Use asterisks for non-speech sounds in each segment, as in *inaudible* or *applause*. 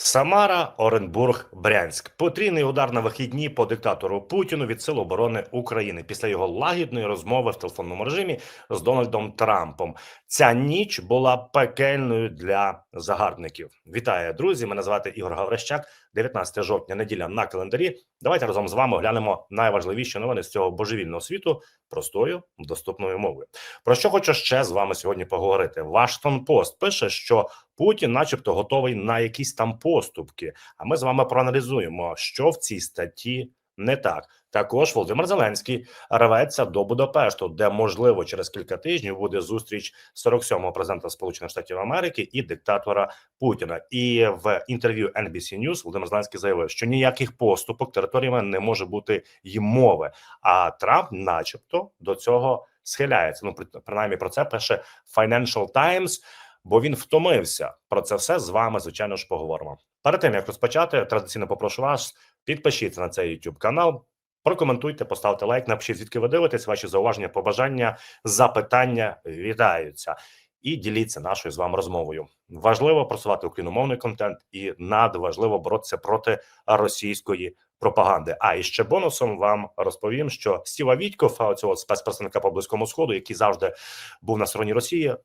Самара, Оренбург, Брянськ. Потрійний удар на вихідні по диктатору Путіну від Сил оборони України після його лагідної розмови в телефонному режимі з Дональдом Трампом. Ця ніч була пекельною для загарбників. Вітаю, друзі! Мене звати Ігор Гаврищак. 19 жовтня, неділя на календарі. Давайте разом з вами оглянемо найважливіші новини з цього божевільного світу простою доступною мовою. Про що хочу ще з вами сьогодні поговорити? Вашингтон Пост пише, що Путін, начебто, готовий на якісь там поступки. А ми з вами проаналізуємо, що в цій статті не так. Також Володимир Зеленський рветься до Будапешту, де можливо через кілька тижнів буде зустріч 47-го президента Сполучених Штатів Америки і диктатора Путіна. І в інтерв'ю NBC News Володимир Зеленський заявив, що ніяких поступок територіями не може бути й мови. А Трамп, начебто, до цього схиляється. Ну при- принаймні про це пише Financial Times, бо він втомився. Про це все з вами, звичайно ж, поговоримо. Перед тим як розпочати, традиційно попрошу вас підпишіться на цей YouTube канал. Прокоментуйте, поставте лайк, напишіть, звідки ви дивитесь, ваші зауваження, побажання, запитання вітаються. І діліться нашою з вами розмовою. Важливо просувати україномовний контент і надважливо боротися проти російської пропаганди. А і ще бонусом вам розповім, що Стіва Вітькофа, цього спецпредставника по близькому сходу, який завжди був на стороні Росії,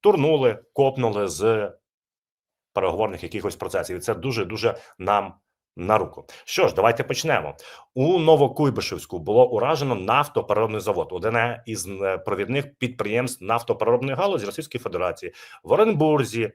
турнули, копнули з переговорних якихось процесів. І це дуже дуже нам на руку. Що ж, давайте почнемо. У Новокуйбишевську було уражено нафтопереробний завод, одне із е, провідних підприємств нафтопереробної галузі Російської Федерації в Оренбурзі.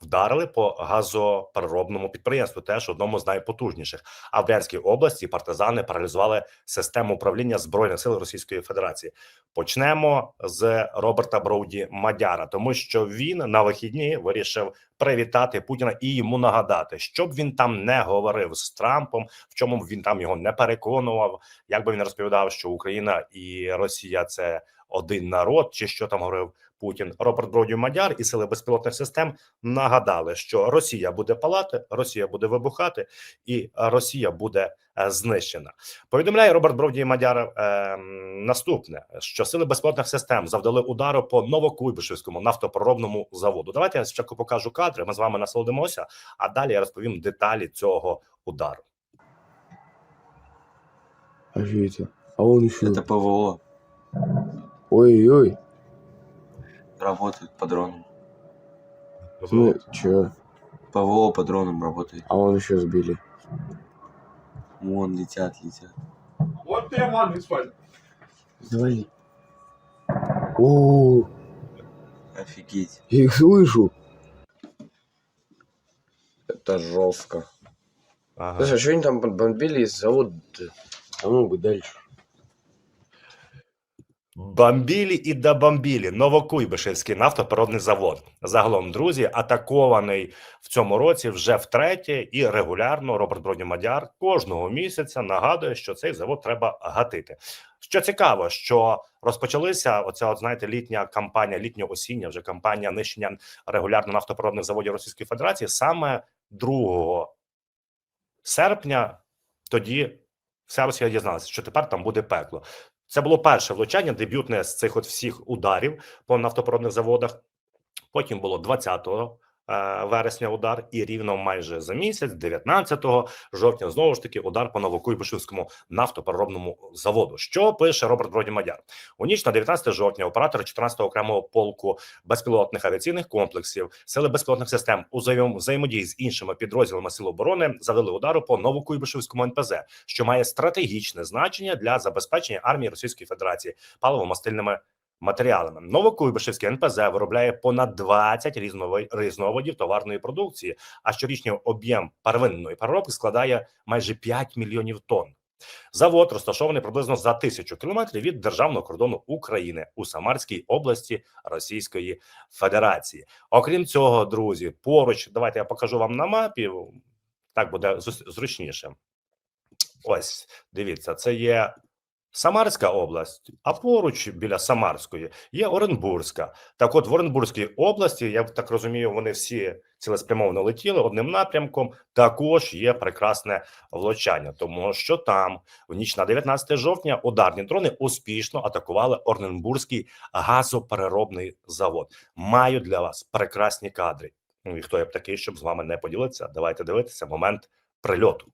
Вдарили по газопереробному підприємству, теж одному з найпотужніших. А в Брянській області партизани паралізували систему управління збройних сил Російської Федерації. Почнемо з Роберта Броуді Мадяра, тому що він на вихідні вирішив привітати Путіна і йому нагадати, щоб він там не говорив з Трампом, в чому б він там його не переконував. Як би він розповідав, що Україна і Росія це один народ, чи що там говорив Путін. Роберт Броуді Мадяр і сили безпілотних систем нагадали, що Росія буде палати, Росія буде вибухати, і Росія буде е, знищена. Повідомляє Роберт Броуді Мадяр е, наступне: що сили безпілотних систем завдали удару по Новокуйбишевському нафтопроробному заводу. Давайте я спочатку покажу кадри. Ми з вами насолодимося, а далі я розповім деталі цього удару. А что это? А он еще... Это ПВО Ой-ой, работает по дронам. ну чё? ПВО по дронам работает. А он еще сбили. Вон летят, летят. Вот прямо адрес спать. Давай. О, Офигеть. я их слышу. Это жестко. Ага. Слушай, а что они там бомбили завод? Намного бы дальше. Бомбілі і добомбілі Новокуйбишевський нафтопереробний завод. Загалом, друзі, атакований в цьому році вже втретє, і регулярно Роберт Бродні Мадяр кожного місяця нагадує, що цей завод треба гатити. Що цікаво, що розпочалися оця, от знаєте, літня кампанія, літньо-осіння вже кампанія нищення регулярно нафтопереробних заводів Російської Федерації саме 2 серпня. Тоді вся Росія дізналася, що тепер там буде пекло. Це було перше влучання, дебютне з цих от всіх ударів по нафтопереробних заводах. Потім було 20 е, вересня удар, і рівно майже за місяць, 19 жовтня, знову ж таки, удар по Новокуйбишевському нафтопереробному заводу. Що пише Роберт Броді Мадяр? У ніч на 19 жовтня оператори 14-го окремого полку безпілотних авіаційних комплексів, сили безпілотних систем у взаєм- взаємодії з іншими підрозділами Сил оборони завели удару по Новокуйбишевському НПЗ, що має стратегічне значення для забезпечення армії Російської Федерації паливо-мастильними матеріалами. Новокуйбишевський НПЗ виробляє понад 20 різнови- різновидів товарної продукції, а щорічний об'єм первинної переробки складає майже 5 мільйонів тонн. Завод розташований приблизно за тисячу кілометрів від державного кордону України у Самарській області Російської Федерації. Окрім цього, друзі, поруч давайте я покажу вам на мапі. Так буде зручніше. Ось дивіться, це є Самарська область, а поруч біля Самарської є Оренбурзька. Так, от в Оренбурзькій області, я так розумію, вони всі цілеспрямовано летіли одним напрямком. Також є прекрасне влучання, тому що там в ніч на 19 жовтня ударні дрони успішно атакували Оренбурзький газопереробний завод. Маю для вас прекрасні кадри. Ну і хто я б такий, щоб з вами не поділитися? Давайте дивитися момент прильоту.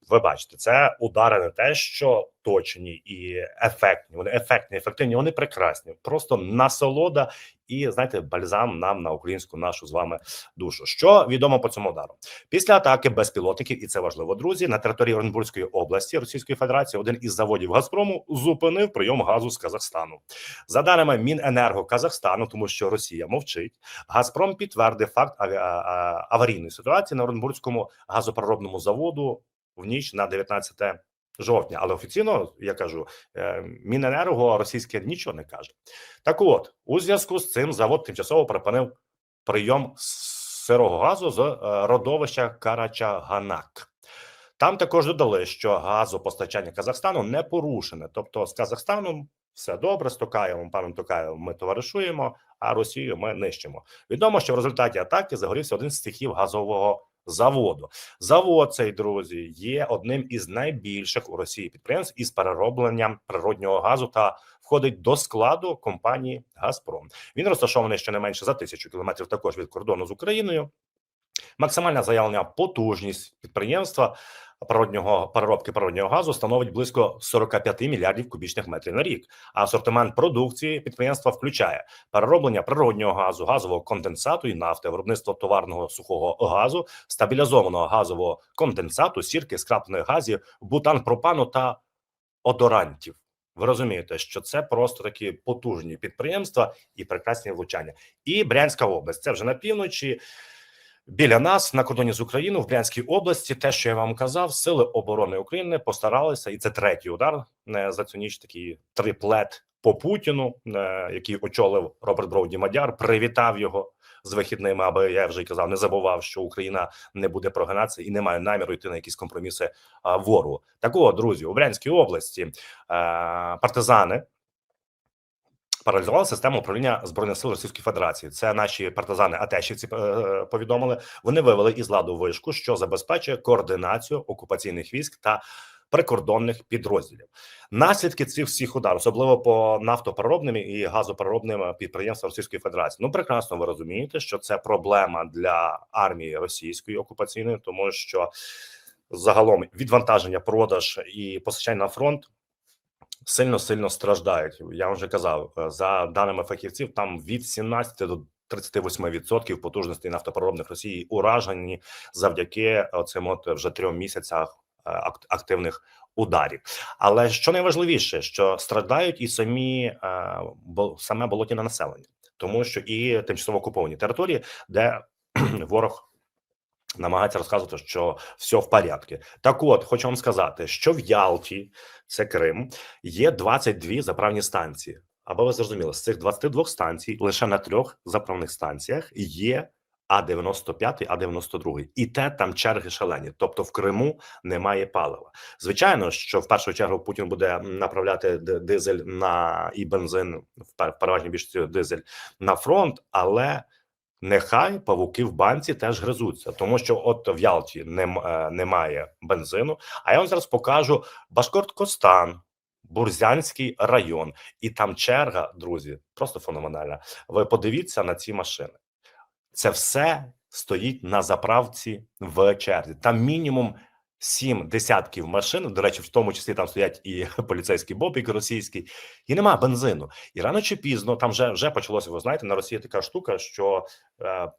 Ви бачите, це удари не те, що точні і ефектні. Вони ефектні, ефективні, вони прекрасні. Просто насолода і знаєте, бальзам нам на українську нашу з вами душу. Що відомо по цьому удару? Після атаки безпілотників, і це важливо, друзі, на території Оренбурзької області Російської Федерації один із заводів Газпрому зупинив прийом газу з Казахстану. За даними Міненерго Казахстану, тому що Росія мовчить, Газпром підтвердив факт аварійної ситуації на Оренбурзькому газопереробному заводу в ніч на 19 жовтня. Але офіційно я кажу, е, Міненерго російське нічого не каже. Так от, у зв'язку з цим завод тимчасово припинив прийом сирого газу з е, родовища Карачаганак. Там також додали, що газопостачання Казахстану не порушене. Тобто з Казахстаном все добре, з Токаєвом, паном Токаєвом ми товаришуємо, а Росію ми нищимо. Відомо, що в результаті атаки загорівся один з цехів газового заводу. Завод цей друзі є одним із найбільших у Росії підприємств із переробленням природнього газу та входить до складу компанії Газпром. Він розташований ще не менше за тисячу кілометрів також від кордону з Україною. Максимальна заявлена потужність підприємства природнього переробки природнього газу становить близько 45 мільярдів кубічних метрів на рік. А асортимент продукції підприємства включає перероблення природнього газу, газового конденсату і нафти, виробництво товарного сухого газу, стабілізованого газового конденсату, сірки, скраплених газів, бутан пропану та одорантів. Ви розумієте, що це просто такі потужні підприємства і прекрасні влучання. І Брянська область це вже на півночі. Біля нас на кордоні з Україною в Брянській області, те, що я вам казав, сили оборони України постаралися, і це третій удар е, за цю ніч. Такий триплет по Путіну, е, який очолив Роберт Броуді Мадяр, привітав його з вихідними, аби я вже казав, не забував, що Україна не буде прогинатися і не має наміру йти на якісь компроміси ворогу. Так от, друзі, у Брянській області е, партизани паралізували систему управління збройних сил Російської Федерації. Це наші партизани Атешівці е, повідомили. Вони вивели із ладу вишку, що забезпечує координацію окупаційних військ та прикордонних підрозділів. Наслідки цих всіх ударів, особливо по нафтопереробним і газопереробним підприємствам Російської Федерації. Ну прекрасно ви розумієте, що це проблема для армії російської окупаційної, тому що загалом відвантаження, продаж і постачання на фронт сильно сильно страждають. Я вже казав, е, за даними фахівців, там від 17 до 38% потужностей нафтопереробних Росії уражені завдяки цим от вже трьом місяцях е, активних ударів. Але що найважливіше, що страдають і самі е, саме болотіне населення, тому що і тимчасово окуповані території, де *clears throat* ворог намагається розказувати, що все в порядку. Так, от хочу вам сказати, що в Ялті, це Крим, є 22 заправні станції. Аби ви зрозуміли, з цих 22 станцій лише на трьох заправних станціях є А-95, А-92. І те там черги шалені. Тобто в Криму немає палива. Звичайно, що в першу чергу Путін буде направляти дизель на і бензин в переважній більшості дизель на фронт, але нехай павуки в банці теж гризуться, тому що от в Ялті нем, е, немає бензину. А я вам зараз покажу Башкорткостан, Бурзянський район, і там черга, друзі, просто феноменальна. Ви подивіться на ці машини. Це все стоїть на заправці в черзі. Там мінімум сім десятків машин. До речі, в тому числі там стоять і *laughs* поліцейський бобік російський, і нема бензину. І рано чи пізно там вже вже почалося. Ви знаєте, на Росії така штука, що е,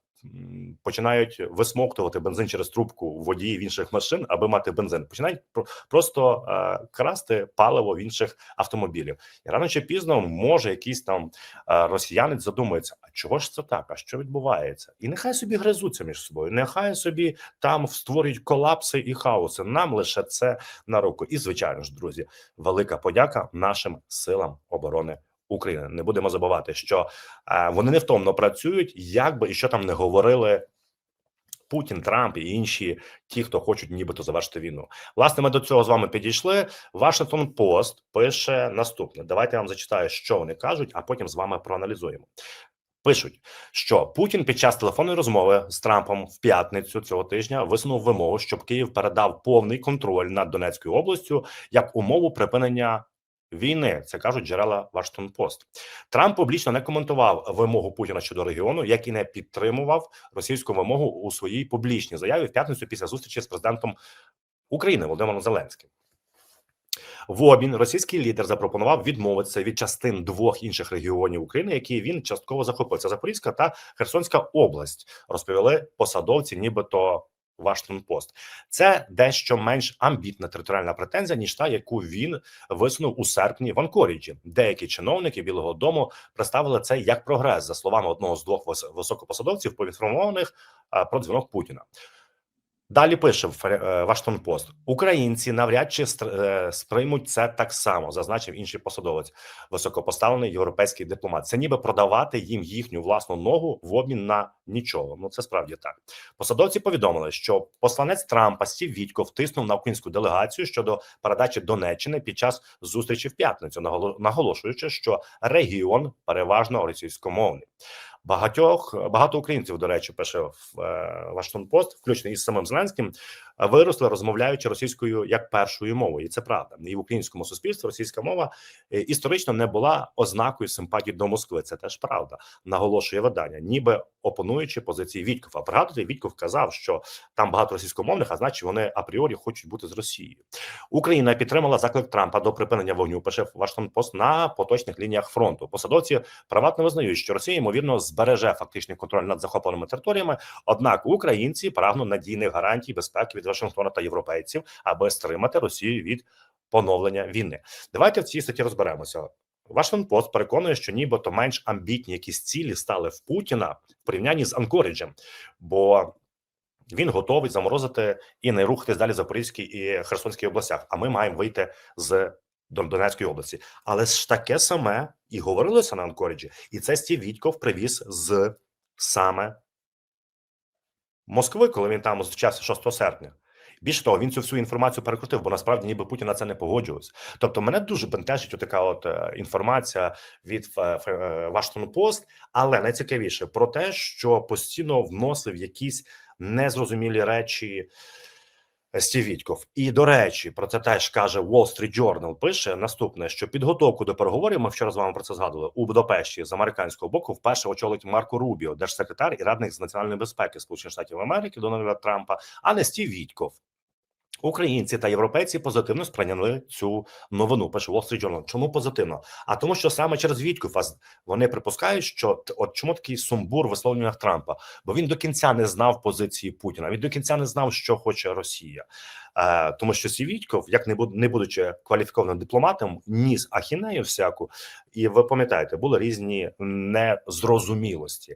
починають висмоктувати бензин через трубку водіїв інших машин, аби мати бензин. Починають про- просто е, красти паливо в інших автомобілів. І рано чи пізно може якийсь там е, росіянець задумається: чого ж це так? А що відбувається? І нехай собі гризуться між собою, нехай собі там створюють колапси і хаоси. Нам лише це на руку. І звичайно ж, друзі, велика подяка нашим силам оборони. України не будемо забувати, що е, вони невтомно працюють, як би і що там не говорили Путін, Трамп і інші ті, хто хочуть нібито завершити війну. Власне, ми до цього з вами підійшли. Вашингтон Пост пише наступне. Давайте я вам зачитаю, що вони кажуть, а потім з вами проаналізуємо. Пишуть, що Путін під час телефонної розмови з Трампом в п'ятницю цього тижня висунув вимогу, щоб Київ передав повний контроль над Донецькою областю як умову припинення війни. Це кажуть джерела Вашингтон Пост. Трамп публічно не коментував вимогу Путіна щодо регіону, як і не підтримував російську вимогу у своїй публічній заяві в п'ятницю після зустрічі з президентом України Володимиром Зеленським. В обмін російський лідер запропонував відмовитися від частин двох інших регіонів України, які він частково захопив. Це Запорізька та Херсонська область, розповіли посадовці, нібито Вашингтон Пост. Це дещо менш амбітна територіальна претензія, ніж та, яку він висунув у серпні в Анкоріджі. Деякі чиновники Білого Дому представили це як прогрес, за словами одного з двох високопосадовців, поінформованих про дзвінок Путіна. Далі пише Вашингтон Пост: Українці навряд чи е, сприймуть це так само, зазначив інший посадовець, високопоставлений європейський дипломат. Це ніби продавати їм їхню власну ногу в обмін на нічого. Ну це справді так. Посадовці повідомили, що посланець Трампа Стів Вітько втиснув на українську делегацію щодо передачі Донеччини під час зустрічі в п'ятницю, наголо- наголошуючи, що регіон переважно російськомовний. Багатьох багато українців, до речі, пише в е, Вашингтон Пост, включно із самим Зеленським, виросли розмовляючи російською як першою мовою, і це правда. І в українському суспільстві російська мова е, історично не була ознакою симпатії до Москви. Це теж правда. Наголошує видання, ніби опонуючи позиції Вітькова. Пригадуєте, Вітьков казав, що там багато російськомовних, а значить вони апріорі хочуть бути з Росією. Україна підтримала заклик Трампа до припинення вогню. Пише Вашингтон Пост на поточних лініях фронту. Посадовці приватно визнають, що Росія ймовірно збереже фактичний контроль над захопленими територіями. Однак українці прагнуть надійних гарантій безпеки від Вашингтона та європейців, аби стримати Росію від поновлення війни. Давайте в цій статті розберемося. Вашингтон Пост переконує, що нібито менш амбітні якісь цілі стали в Путіна в порівнянні з Анкоріджем, бо він готовий заморозити і не рухатись далі Запорізькій і Херсонській областях. А ми маємо вийти з Донецької області. Але ж таке саме і говорилося на Анкоріджі, і це Стів Вітьков привіз з саме Москви, коли він там зустрічався 6 серпня. Більше того, він цю всю інформацію перекрутив, бо насправді ніби Путін на це не погоджувався. Тобто, мене дуже бентежить отака от е, інформація від е, е, Вашингтон Пост, але найцікавіше про те, що постійно вносив якісь незрозумілі речі. Е, Стів Вітьков. І до речі, про це теж каже Wall Street Journal, Пише наступне: що підготовку до переговорів ми вчора з вами про це згадували у Будапешті з американського боку. Вперше очолить Марко Рубіо, держсекретар і радник з національної безпеки Сполучених Штатів Америки Дональда Трампа, а не Стів Вітьков. Українці та європейці позитивно сприйняли цю новину. Пише Wall Street Journal. Чому позитивно? А тому, що саме через Вітьков а вони припускають, що от чому такий сумбур в Трампа? Бо він до кінця не знав позиції Путіна. Він до кінця не знав, що хоче Росія. Е, тому що Сівітьков, як не не будучи кваліфікованим дипломатом, ніс ахінею всяку, і ви пам'ятаєте, були різні незрозумілості.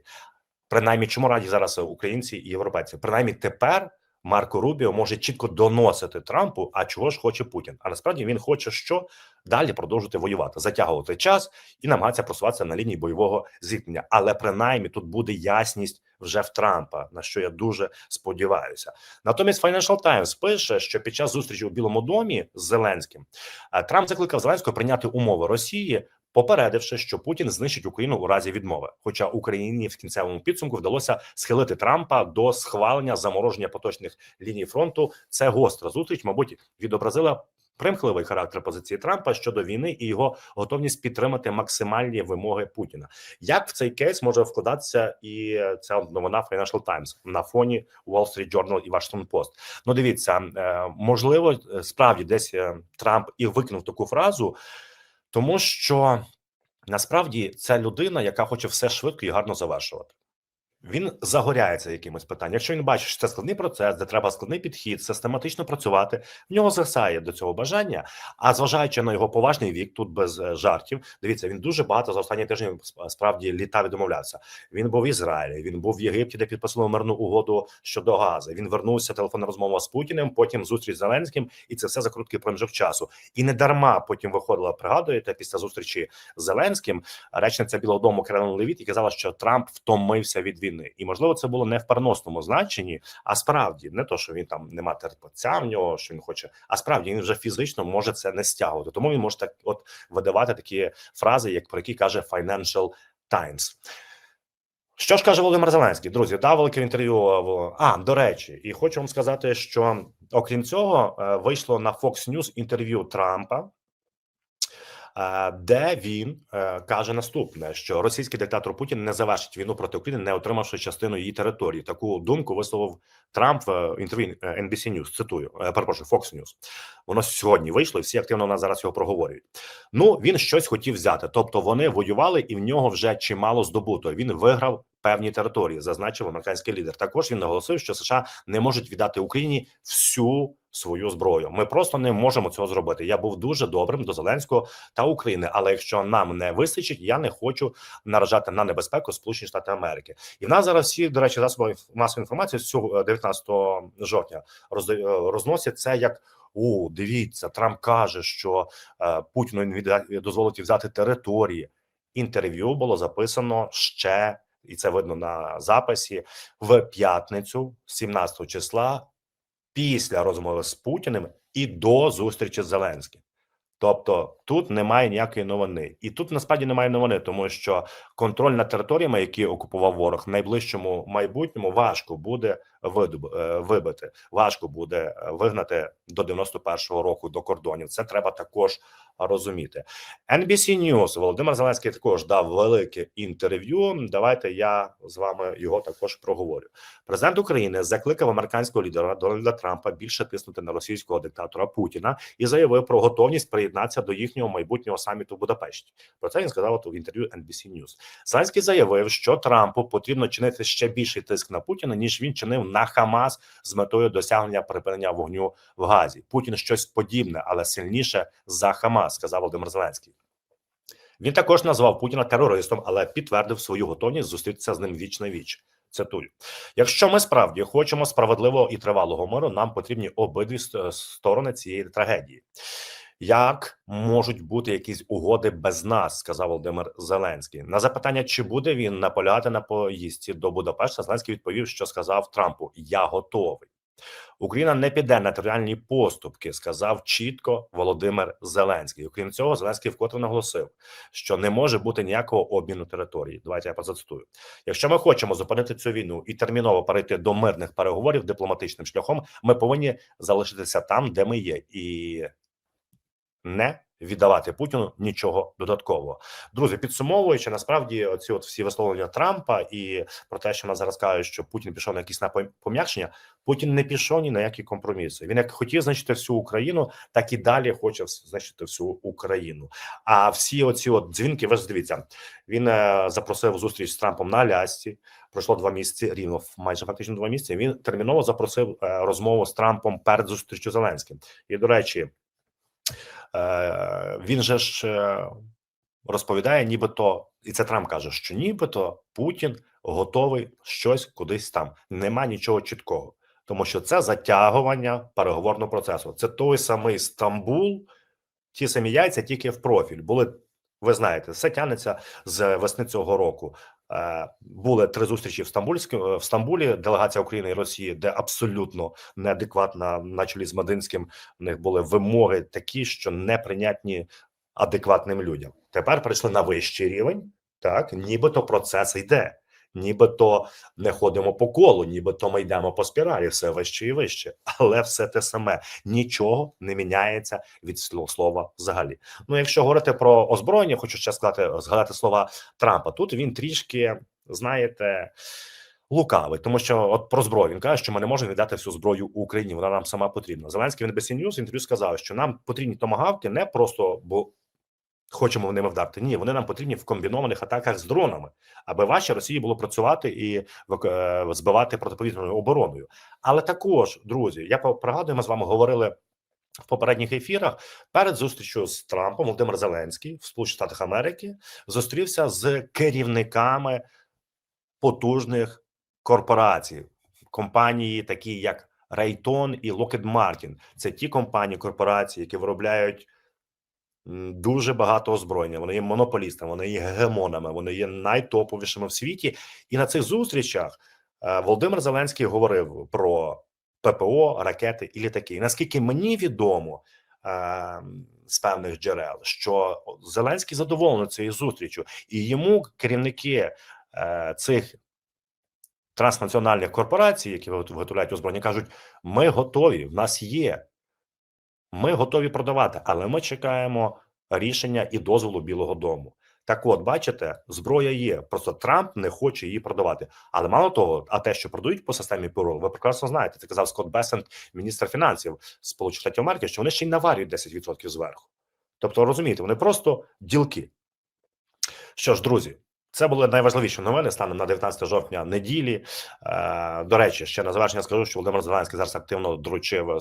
Принаймні, чому раді зараз українці і європейці? Принаймні, тепер Марко Рубіо може чітко доносити Трампу, а чого ж хоче Путін. А насправді він хоче що далі продовжити воювати, затягувати час і намагатися просуватися на лінії бойового зіткнення. Але принаймні тут буде ясність вже в Трампа, на що я дуже сподіваюся. Натомість Financial Times пише, що під час зустрічі у Білому домі з Зеленським е, Трамп закликав Зеленського прийняти умови Росії. Попередивши, що Путін знищить Україну у разі відмови, хоча Україні в кінцевому підсумку вдалося схилити Трампа до схвалення замороження поточних ліній фронту. Це гостра зустріч, мабуть, відобразила примхливий характер позиції Трампа щодо війни і його готовність підтримати максимальні вимоги Путіна. Як в цей кейс може вкладатися і ця новина Financial Times на фоні Wall Street Journal і Washington Post? Ну, дивіться, е, можливо, е, справді десь е, Трамп і викинув таку фразу, тому що насправді це людина, яка хоче все швидко і гарно завершувати. Він загоряється якимось питанням. Якщо він бачить, що це складний процес, де треба складний підхід, систематично працювати, в нього згасає до цього бажання. А зважаючи на його поважний вік, тут без е, жартів, дивіться, він дуже багато за останні тижні справді літав і домовлявся. Він був в Ізраїлі, він був в Єгипті, де підписали мирну угоду щодо Гази. Він вернувся телефонна розмова з Путіним, потім зустріч з Зеленським, і це все за короткий проміжок часу. І не дарма потім виходила, пригадуєте, після зустрічі з Зеленським речниця Білого Дому Керолин Левіт і казала, що Трамп втомився від війни. Війни, і можливо це було не в переносному значенні, а справді не то, що він там нема терпеця в нього, що він хоче, а справді він вже фізично може це не стягувати. Тому він може так, от видавати такі фрази, як про які каже Financial Times. Що ж каже Володимир Зеленський? Друзі, дав велике інтерв'ю. в- А, до речі, і хочу вам сказати, що окрім цього, е, вийшло на Fox News інтерв'ю Трампа, е, де він е, каже наступне: що російський диктатор Путін не завершить війну проти України, не отримавши частину її території. Таку думку висловив Трамп в інтерв'ю е, NBC News, Цитую, е, перепрошую, Fox News. Воно сьогодні вийшло, і всі активно нас зараз його проговорюють. Ну він щось хотів взяти. Тобто вони воювали, і в нього вже чимало здобуто. Він виграв певні території, зазначив американський лідер. Також він наголосив, що США не можуть віддати Україні всю свою зброю. Ми просто не можемо цього зробити. Я був дуже добрим до Зеленського та України. Але якщо нам не вистачить, я не хочу наражати на небезпеку Сполучені Штати Америки. І в нас зараз всі, до речі, засоби масової інформації з цього 19 жовтня розда- е, розносять це як. О, дивіться, Трамп каже, що е, Путіну він дозволить взяти території. Інтерв'ю було записано ще, і це видно на записі в п'ятницю, 17 числа, після розмови з Путіним і до зустрічі з Зеленським. Тобто тут немає ніякої новини, і тут насправді немає новини, тому що контроль над територіями, які окупував ворог, в найближчому майбутньому важко буде вибити, важко буде е, вигнати до 91-го року до кордонів. Це треба також розуміти. NBC News Володимир Зеленський також дав велике інтерв'ю. Давайте я з вами його також проговорю. Президент України закликав американського лідера Дональда Трампа більше тиснути на російського диктатора Путіна і заявив про готовність приєднатися до їхнього майбутнього саміту в Будапешті. Про це він сказав в інтерв'ю NBC News. Зеленський заявив, що Трампу потрібно чинити ще більший тиск на Путіна ніж він чинив на Хамас з метою досягнення припинення вогню в Газі. Путін щось подібне, але сильніше за Хамас, сказав Володимир Зеленський. Він також назвав Путіна терористом, але підтвердив свою готовність зустрітися з ним віч на віч. Цитую: якщо ми справді хочемо справедливого і тривалого миру, нам потрібні обидві сторони цієї трагедії. Як можуть бути якісь угоди без нас, сказав Володимир Зеленський. На запитання, чи буде він наполягати на поїздці до Будапешта, Зеленський відповів, що сказав Трампу: Я готовий. Україна не піде на територіальні поступки, сказав чітко Володимир Зеленський. Окрім цього, Зеленський вкотре наголосив, що не може бути ніякого обміну території. Давайте я процитую. Якщо ми хочемо зупинити цю війну і терміново перейти до мирних переговорів дипломатичним шляхом, ми повинні залишитися там, де ми є, і не віддавати Путіну нічого додаткового. Друзі, підсумовуючи, насправді оці от всі висловлення Трампа і про те, що нас зараз кажуть, що Путін пішов на якісь напом- пом'якшення, Путін не пішов ні на які компроміси. Він як хотів знищити всю Україну, так і далі хоче знищити всю Україну. А всі оці от дзвінки, ви ж дивіться, він е, запросив зустріч з Трампом на Алясці. Пройшло два місяці, рівно майже фактично два місяці. Він терміново запросив е, розмову з Трампом перед зустрічю Зеленським. І до речі, він же ж е, розповідає, нібито, і це Трамп каже, що нібито Путін готовий щось кудись там. Нема нічого чіткого, тому що це затягування переговорного процесу. Це той самий Стамбул, ті самі яйця, тільки в профіль. Були, ви знаєте, все тянеться з весни цього року. Е, Були три зустрічі в Стамбульській в Стамбулі. Делегація України і Росії, де абсолютно неадекватна на чолі з Мадинським. У них були вимоги такі, що неприйнятні адекватним людям. Тепер прийшли на вищий рівень. Так, нібито процес йде, нібито не ходимо по колу, нібито ми йдемо по спіралі, все вище і вище, але все те саме нічого не міняється від сло- слова взагалі. Ну, якщо говорити про озброєння, хочу ще сказати, згадати слова Трампа. Тут він трішки, знаєте. Лукавий, тому що от про зброю він каже, що ми не можемо віддати всю зброю Україні. Вона нам сама потрібна. Зеленський в NBC інтерв'ю сказав, що нам потрібні томагавки не просто бо хочемо ними вдарити. Ні, вони нам потрібні в комбінованих атаках з дронами, аби важче Росії було працювати і е, збивати протиповітряною обороною. Але також, друзі, я пригадую, ми з вами говорили. В попередніх ефірах перед зустрічю з Трампом Володимир Зеленський в Сполучених Штатах Америки зустрівся з керівниками потужних корпорацій, компанії, такі як Raytheon і Lockheed Martin. Це ті компанії, корпорації, які виробляють дуже багато озброєння. Вони є монополістами, вони є гегемонами, вони є найтоповішими в світі. І на цих зустрічах е, Володимир Зеленський говорив про ППО, ракети і літаки. І наскільки мені відомо е, з певних джерел, що Зеленський задоволений цією зустрічю, і йому керівники е, цих транснаціональних корпорацій, які виготовляють озброєння, кажуть: ми готові, в нас є. Ми готові продавати, але ми чекаємо рішення і дозволу Білого Дому. Так, от, бачите, зброя є. Просто Трамп не хоче її продавати. Але мало того, а те, що продають по системі ПРО, ви прекрасно знаєте. Це казав Скотт Бесент, міністр фінансів Сполучених Штатів Америки, що вони ще й наварюють 10% зверху. Тобто, розумієте, вони просто ділки. Що ж, друзі, це були найважливіші новини станом на 19 жовтня неділі. Е, до речі, ще на завершення скажу, що Володимир Зеленський зараз активно доручив е,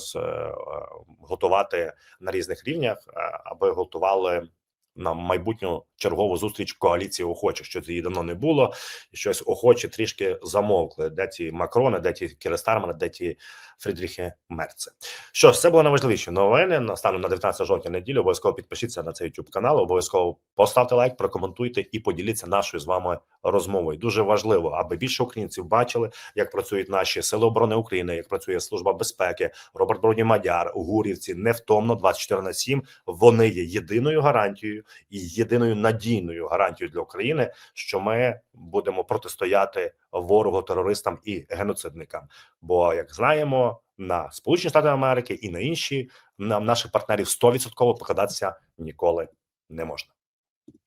готувати на різних рівнях, е, аби готували на майбутню чергову зустріч коаліції охочих, що її давно не було, щось охочі трішки замовкли. Де ті Макрони, де ті Кірестармани, де ті Фрідріхи Мерци. Що ж, це були найважливіші новини. Станом на 19 жовтня неділю. Обов'язково підпишіться на цей YouTube канал. Обов'язково поставте лайк, прокоментуйте і поділіться нашою з вами розмовою. Дуже важливо, аби більше українців бачили, як працюють наші сили оборони України, як працює служба безпеки, Роберт Броні Мадяр, Гурівці невтомно 24 на 7. Вони є єдиною гарантією і єдиною надійною гарантією для України, що ми будемо протистояти ворогу, терористам і геноцидникам. Бо, як знаємо, на Сполучені Штати Америки і на інші на наших партнерів 100% покладатися ніколи не можна.